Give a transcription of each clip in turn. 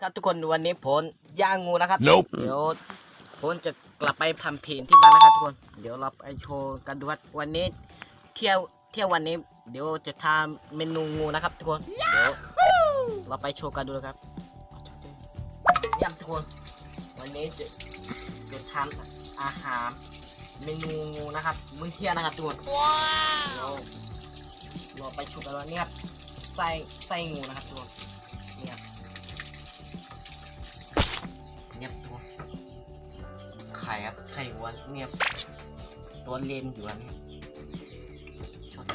ครับทุกคนวันนี้ผมย่างงูนะครับ Nope เดี๋ยวผมจะกลับไปทำเพลงที่บ้านนะครับทุกคน เดี๋ยวเราไปโชว์กันดูว่าวันนี้ เที่ยวเที่ยววันนี้ เดี๋ยวจะทำเมนูงูนะครับ ทุกคนเดี๋ยวเราไปโชว์กันดูนะครับย่ำทุกคน วันนี้จะจะทำอาหารเมนูงูนะครับมื้อเที่ยงนะครับทุกคนเราเราไปโชว์กันว่านี่ครับไส้ไส้งูนะครับทุกคน ครับไข่วัวเนี่ย ตัวเลนอยู่อันนี้ชน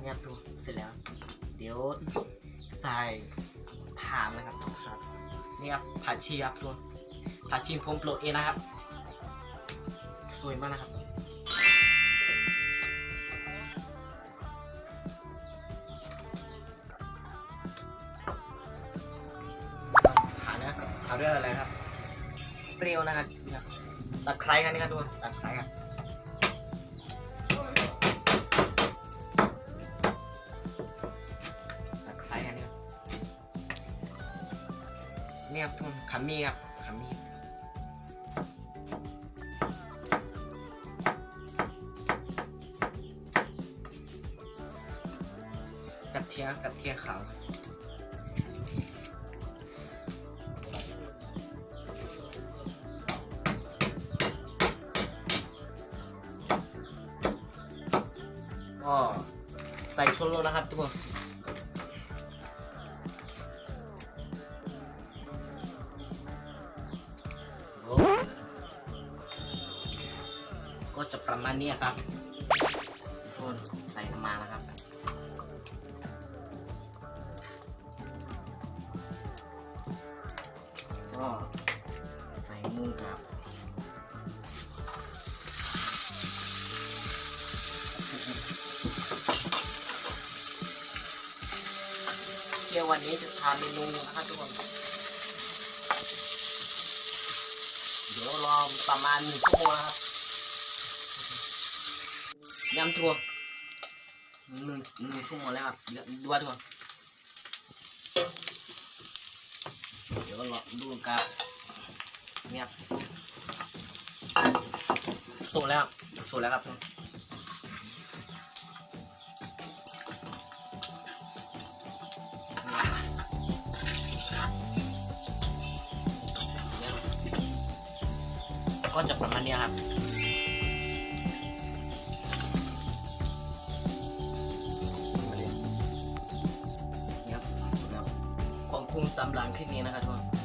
เนี่ยตัวเสร็จแล้ว เดี๋ยวใส่ผ่านนะครับครับนี่ครับผัดชีครับตัวผัดชีผมโปรยเองนะครับ สวยมากนะครับผ่านนะครับเอาด้วยอะไรครับ เปรี้ยวนะครับเนี่ยตะไคร้ครับนี่ครับทุกคนตะไคร้ครับตะไคร้ครับนี่ครับนี่ครับทุกคนขมิ้นครับขมิ้นกระเทียมกระเทียมขาว ใส่โซโลนะครับทุกคนก็จะประมาณนี้ครับทุกคนใส่มานะครับก็ใส่มือกับ ที่ยววันนี้จะทานเมนูนะครับทุกคน เดี๋ยวรอประมาณหนึ่งชั่วโมงนะครับยำทัวหนึ่งหนึ่งชั่วโมงแล้วครับดูว่าทุกคนเดี๋ยวรอดูกับเนี่ยสุกแล้วสุกแล้วครับ ก็จะประมาณนี้ครับเรียครับแล้วขอบคุณสำหรับคลิปนี้นะครับทุกคน